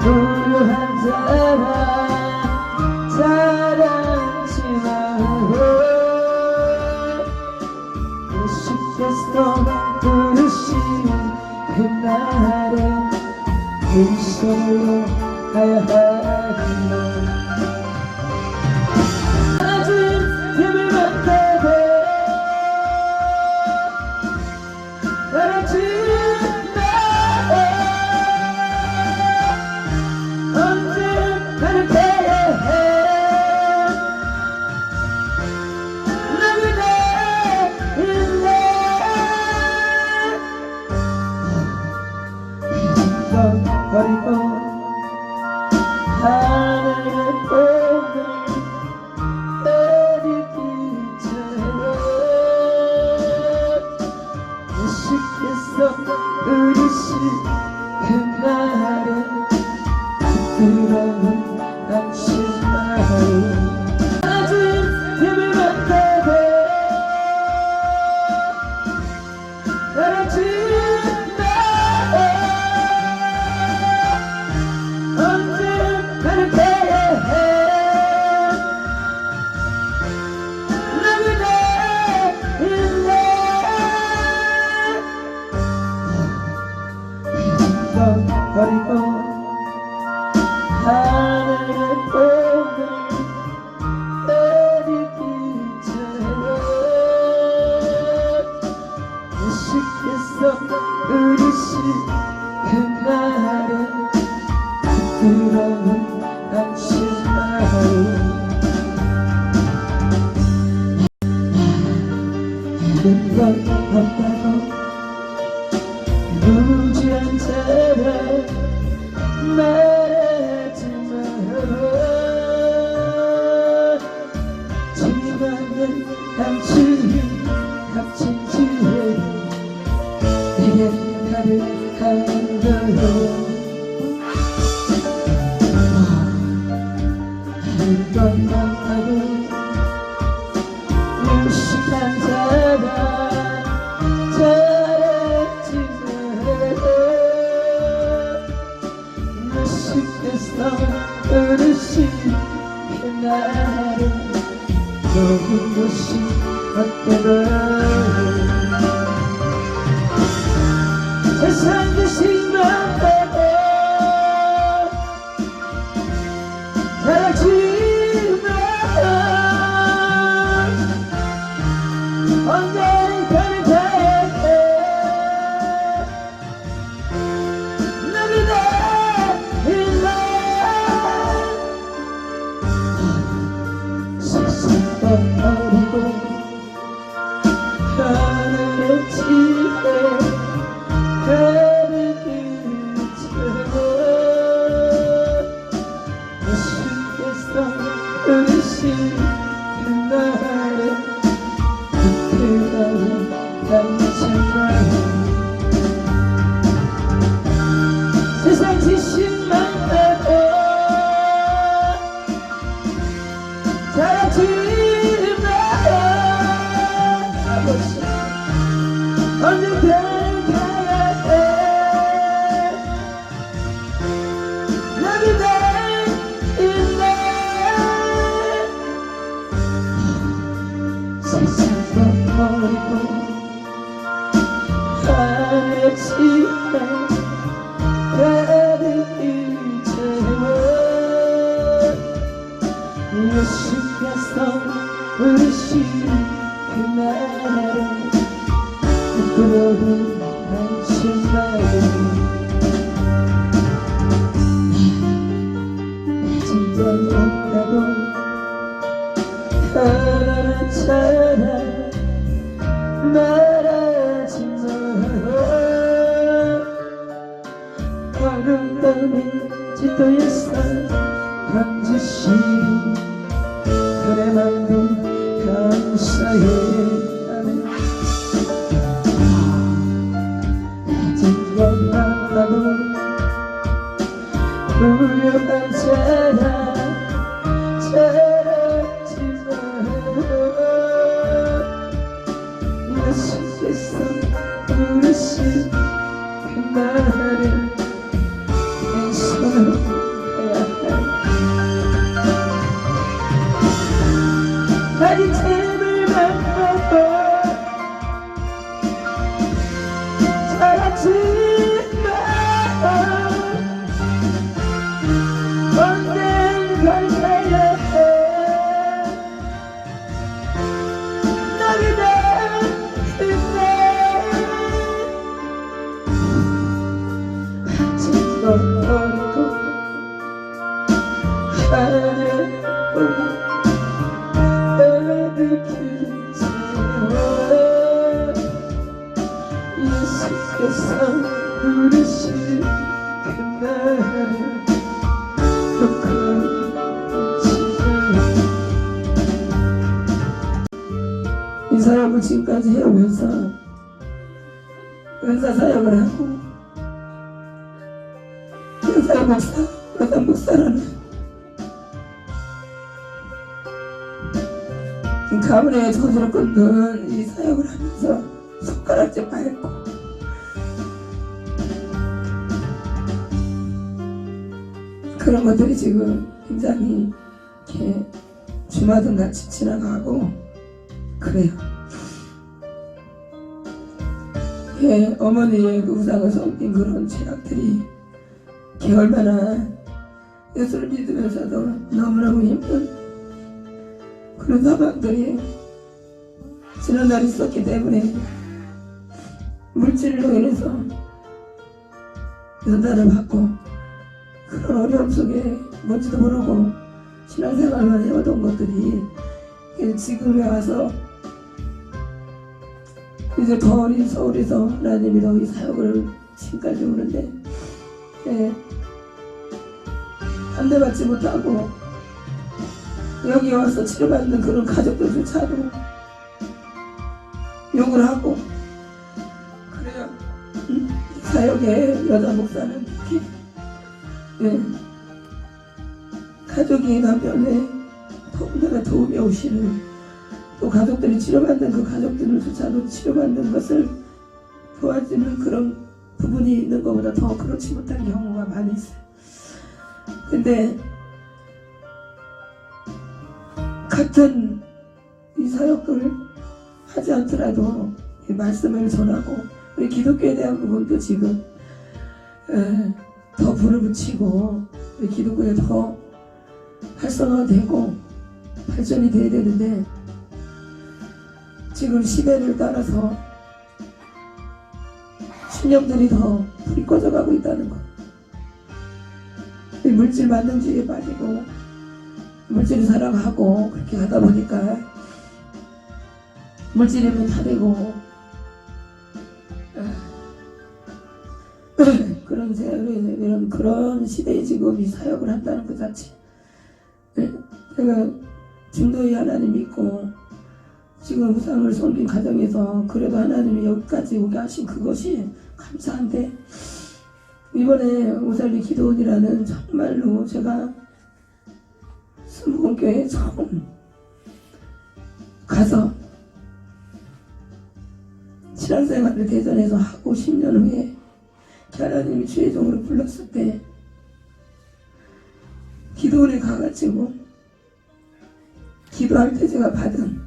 불우한 사랑 자랑치 말고 예수께서 부르시는 그날에 눈설로 가야 하나 있어. 우리 시 것이 어때나 의식해서 의식 그날에 부끄러운 한심에 진짜 못하고 가라는 차라 말하지 마 아름다움이 지도였어 그 당신 그래만큼 감사해. 세상 독한 시절 이 사람을 지금까지 해오면서 은사 사역을 하고 은사 목사, 은사 목사라는 가문의 저주를 끊는 이 사역을 하면서 손가락질 밟고 그런 것들이 지금 굉장히 이렇게 주마등 같이 지나가고 그래요. 예, 어머니의 그 우상을 섬긴 그런 죄악들이 이게 얼마나 예수를 믿으면서도 너무너무 힘든 그런 상황들이 지난 날이 있었기 때문에 물질로 인해서 연단을 받고 그런 어려움 속에 뭔지도 모르고 신앙생활만 해오던 것들이 지금에 와서 이제 더 어린 서울에서 하나님이 더이 사역을 지금까지 오는데 예, 안돼받지 못하고 여기 와서 치료받는 그런 가족들조차도 욕을 하고 그래요. 음, 사역의 여자 목사는 예, 가족이 남편의 더군다나 도움이 오시는 또 가족들이 치료받는 그 가족들조차도 치료받는 것을 도와주는 그런 부분이 있는 것보다 더 그렇지 못한 경우가 많이 있어요. 근데 같은 이 사역을 하지 않더라도 이 말씀을 전하고 우리 기독교에 대한 부분도 지금 에, 더 불을 붙이고 우리 기독교에 더 활성화되고 발전이 돼야 되는데 지금 시대를 따라서 신념들이 더 불이 꺼져가고 있다는 것. 이 물질 만능주의에 빠지고 물질을 사랑하고 그렇게 하다 보니까 물질이면 다 되고 세- 이런 그런 시대에 지금 이 사역을 한다는 것 자체. 예, 제가 중도의 하나님 믿고 지금 우상을 섬긴 가정에서 그래도 하나님이 여기까지 오게 하신 그것이 감사한데 이번에 오살리 기도원이라는 정말로 제가 순복음교회 처음 가서 신앙생활을 대전에서 하고 10년 후에 하나님이 주의 종으로 불렀을 때 기도원에 가가지고 기도할 때 제가 받은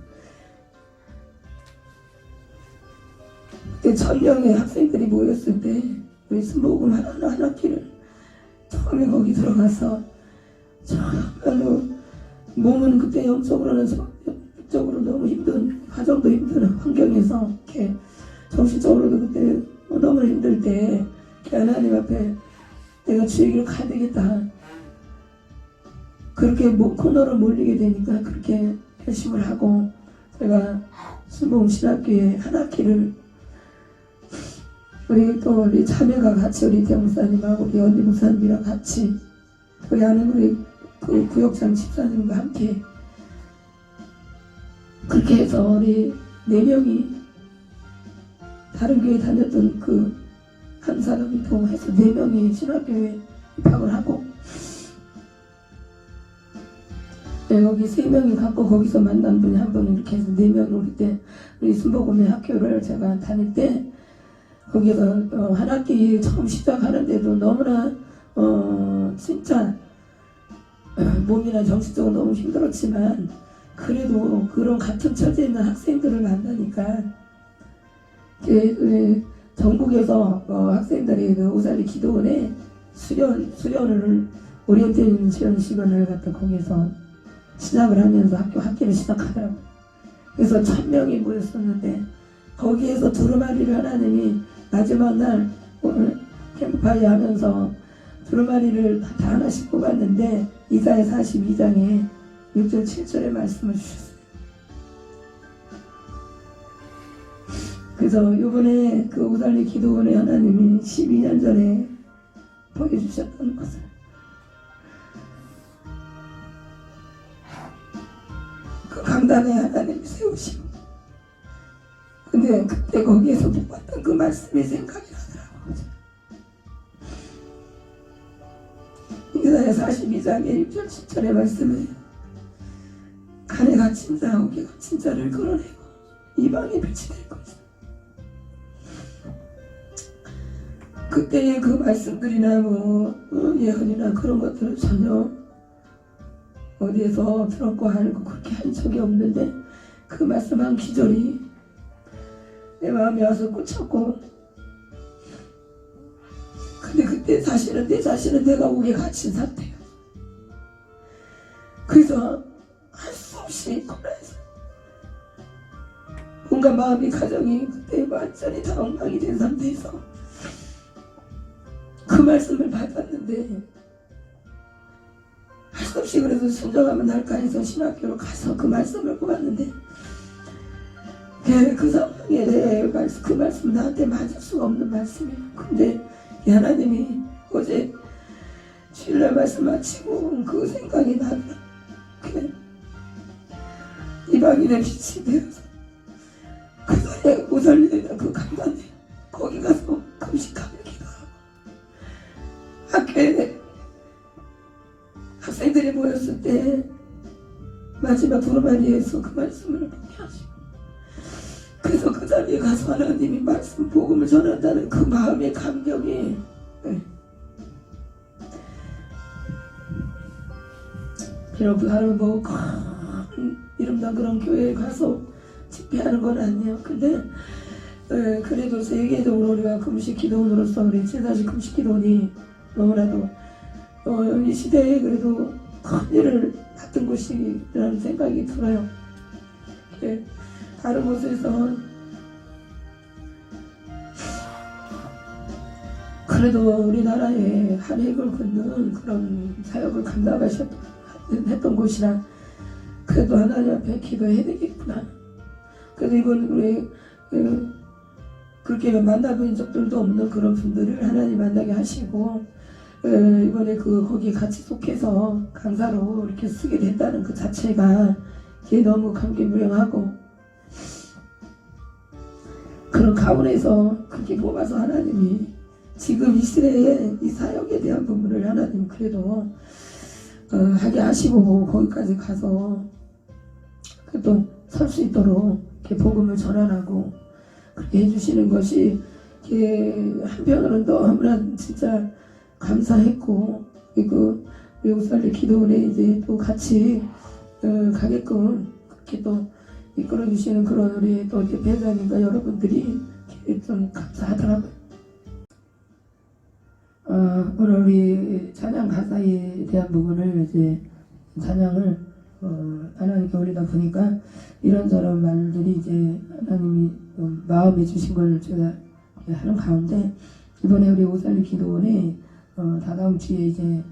그때 천 명의 학생들이 모였을 때 우리 순복음 하나 한 학기를 처음에 거기 들어가서 정말로 몸은 그때 영적으로는 영적으로 너무 힘든 가정도 힘든 환경에서 이렇게 정신적으로도 그때 너무 힘들 때 하나님 앞에 내가 주의 길을 가야 되겠다. 그렇게 뭐 코너로 몰리게 되니까 그렇게 결심을 하고 제가 순복음 신학교에 한 학기를 우리 또 우리 자매가 같이 우리 대목사님하고 우리 언니 목사님이랑 같이 우리 아는 우리 그 구역장 집사님과 함께 그렇게 해서 우리 네 명이 다른 교회 다녔던 그 한 사람이 동해서 네 명이 신학교에 입학을 하고 네, 여기 세 명이 갖고 거기서 만난 분이 한 분 이렇게 해서 네 명이 우리 때 우리 순복음의 학교를 제가 다닐 때 거기서 어, 한 학기 처음 시작하는데도 너무나 어 진짜 어, 몸이나 정신적으로 너무 힘들었지만 그래도 그런 같은 처지에 있는 학생들을 만나니까 그, 그 전국에서 어, 학생들이 그 오살리 기도원에 수련 수련을 오리엔테이션 시간을 갖다 거기서 시작을 하면서 학교 학기를 시작하더라고요. 그래서 천 명이 모였었는데 거기에서 두루마리를 하나님이 마지막 날 오늘 캠프파이 하면서 두루마리를 다 하나씩 뽑았는데 이사야 42장에 6절 7절의 말씀을 주셨어요. 그 그래서 이번에 그 오달리 기도원에 하나님이 12년 전에 보여주셨던 것을 그 강단에 하나님이 세우시고 근데 그때 거기에서 보았던 그 말씀이 생각이 나더라고요. 이사야 42장의 6절 10절의 말씀에 간에 갇힌 자 어깨 갇힌 자를 끌어내고 이방의 빛이 될 것이다. 그때의 그 말씀들이나 뭐 어, 예언이나 그런 것들은 전혀 어디에서 들었고 알고 그렇게 한 적이 없는데 그 말씀한 기절이 내 마음에 와서 꽂혔고 근데 그때 사실은 내 자신은 내가 옥에 갇힌 상태예요. 그래서 할 수 없이 고라해서 뭔가 마음이 가정이 그때 완전히 다 엉망이 된 상태에서 그 말씀을 받았는데 할 수 없이 그래도 순종하면 할까 해서 신학교로 가서 그 말씀을 보았는데 그, 그 상황에 대해 말씀, 그 말씀 나한테 맞을 수가 없는 말씀이에요. 근데 이 하나님이 어제 주일날 말씀 마치고 그 생각이 나더라. 그 이방인의 빛이 되어서 그 자리에 오살리는 그 강단에 마지막 두루마리에서 그 말씀을 하시고 그래서 그 자리에 가서 하나님이 말씀 복음을 전한다는 그 마음의 감격이 네. 비록 나는 뭐큰 이름난 그런 교회에 가서 집회하는 건 아니에요. 근데 에, 그래도 세계적으로 우리가 금식 기도원으로서 우리 제사식 금식 기도원이 너무나도 어, 이 시대에 그래도 큰 일을 맡은 곳이라는 생각이 들어요. 예, 다른 곳에서 그래도 우리나라에 한획을 걷는 그런 사역을 감당하셨던 곳이라 그래도 하나님 앞에 기도해야 되겠구나. 그래도 이번 우리 그, 그렇게 만나본 적들도 없는 그런 분들을 하나님 만나게 하시고 에, 이번에 그 거기 같이 속해서 강사로 이렇게 쓰게 됐다는 그 자체가 이게 너무 감개무량하고 그런 가운데서 그렇게 뽑아서 하나님이 지금 이 시대에 이 사역에 대한 부분을 하나님 그래도 어, 하게 하시고 거기까지 가서 또 설 수 있도록 이렇게 복음을 전환하고 그렇게 해주시는 것이 이게 한편으로는 너무나 진짜 감사했고 그리고 외국 살리 기도원에 이제 또 같이 어, 가게끔 그렇게 또 이끌어 주시는 그런 우리 또 대표자님과 여러분들이 이렇게 좀 감사하더라고요. 어, 오늘 우리 찬양 가사에 대한 부분을 이제 찬양을 어, 하나님께 올리다 보니까 이런저런 말들이 이제 하나님이 좀 마음에 주신 걸 제가 하는 가운데 이번에 우리 오살리 기도원에 어, 다다음 주에 이제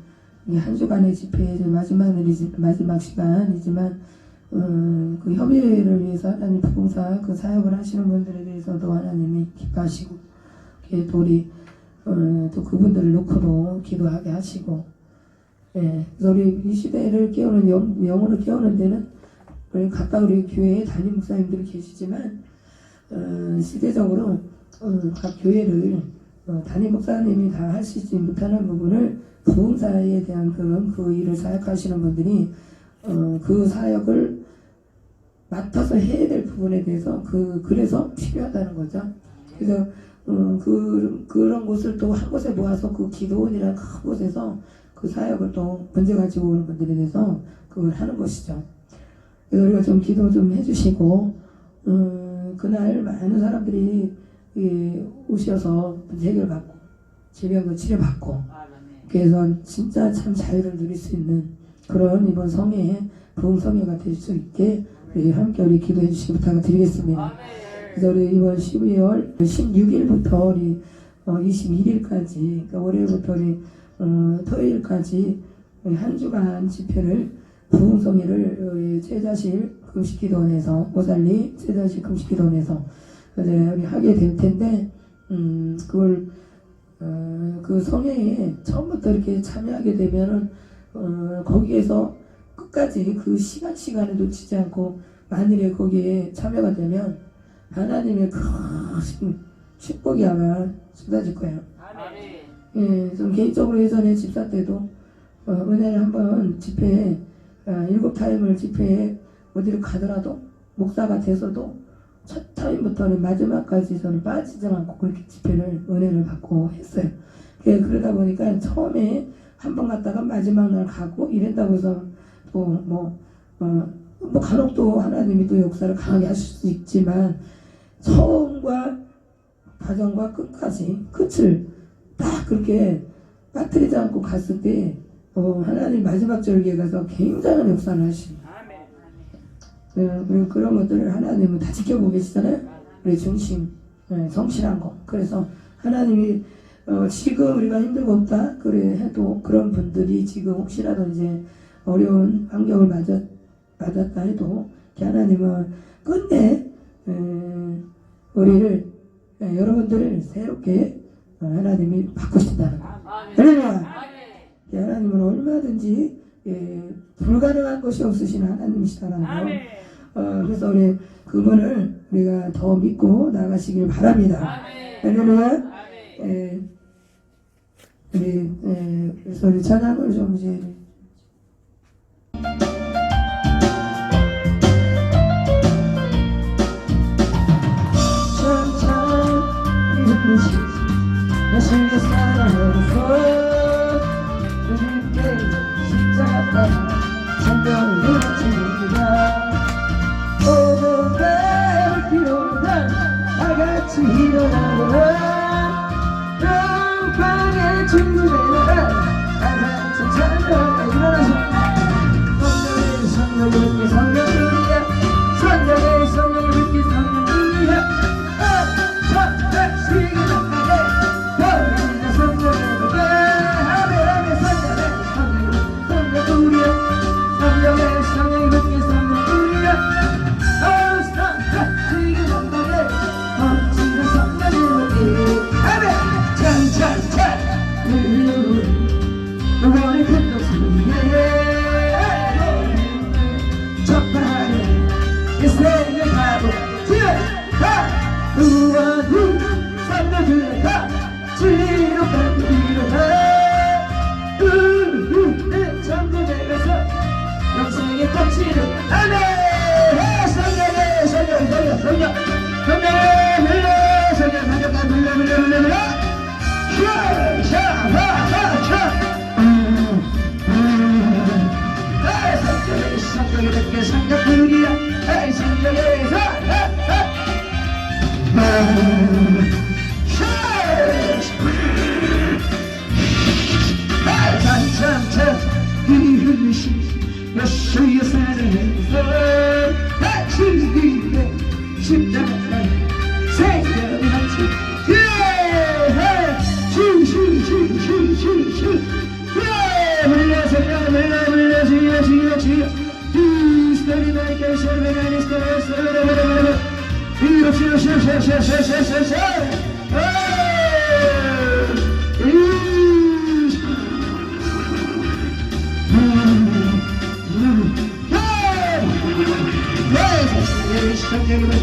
이한 주간의 집회 이제 마지막 마지막 시간이지만 어, 그 협의회를 위해서 하나님 부봉사 그 사역을 하시는 분들에 대해서도 하나님이 기뻐하시고 또 우리 어, 또 그분들을 놓고도 기도하게 하시고 예, 그래서 우리 이 시대를 깨우는 영, 영혼을 깨우는 데는 우리 각각 우리 교회에 담임 목사님들이 계시지만 어, 시대적으로 어, 각 교회를 어, 담임 목사님이 다 하시지 못하는 부분을 부흥사에 대한 그런 그 일을 사역하시는 분들이 어, 그 사역을 맡아서 해야 될 부분에 대해서 그 그래서 필요하다는 거죠. 그래서 어, 그 그런 곳을 또 한 곳에 모아서 그 기도원이라는 큰 곳에서 그 사역을 또 문제 가지고 오는 분들에 대해서 그걸 하는 것이죠. 그래서 우리가 좀 기도 좀 해주시고 음, 그날 많은 사람들이 예, 오셔서 문제 해결받고 질병도 치료받고 그래서 진짜 참 자유를 누릴 수 있는 그런 이번 성회에 부흥 성회가 될 수 있게 우리 함께 우리 기도해 주시기 부탁을 드리겠습니다. 그래서 우리 이번 12월 16일부터 우리 어, 21일까지 그러니까 월요일부터 우리 어, 토요일까지 한 주간 집회를 부흥 성회를 우리 제자실 금식기도원에서 오살리 제자실 금식기도원에서 우리 하게 될 텐데 음 그걸 어, 그 성회에 처음부터 이렇게 참여하게 되면은 어, 거기에서 끝까지 그 시간 시간을 놓치지 않고 만일에 거기에 참여가 되면 하나님의 큰 축복이 아마 쏟아질 거예요. 아멘. 예, 좀 개인적으로 예전에 집사 때도 어, 은혜를 한번 집회에 어, 일곱 타임을 집회에 어디를 가더라도 목사가 돼서도 첫 타임부터는 마지막까지 저는 빠지지 않고 그렇게 집회를 은혜를 받고 했어요. 예, 그러다 보니까 처음에 한 번 갔다가 마지막 날 가고 이랬다고 해서 또뭐 어, 뭐 간혹 또 하나님이 또 역사를 강하게 하실 수 있지만 처음과 과정과 끝까지 끝을 딱 그렇게 빠뜨리지 않고 갔을 때 어, 하나님 마지막 절기에 가서 굉장한 역사를 하시. 어, 그리고 그런 것들을 하나님은 다 지켜보고 계시잖아요. 우리 중심, 예, 성실한 거. 그래서 하나님이 어, 지금 우리가 힘들고 없다 그래 해도 그런 분들이 지금 혹시라도 이제 어려운 환경을 맞았, 맞았다 해도 하나님은 끝내 에, 우리를 예, 여러분들을 새롭게 어, 하나님이 바꾸신다는 거. 아멘. 할렐루야. 아멘. 예, 하나님은 얼마든지 예, 불가능한 것이 없으신 하나님이시다라는 거. 어, 그래서 우리 그분을 우리가 더 믿고 나가시길 바랍니다. 아멘. 할렐루야. 아멘. 예, 우리 예, 그래서 우리 찬양을 좀 이제 일어나거나 룸방에 친구들이나 아나좀 찾아가 일어나서 성령님께 성령님께 성령님 can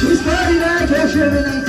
She's 39, catch her every night.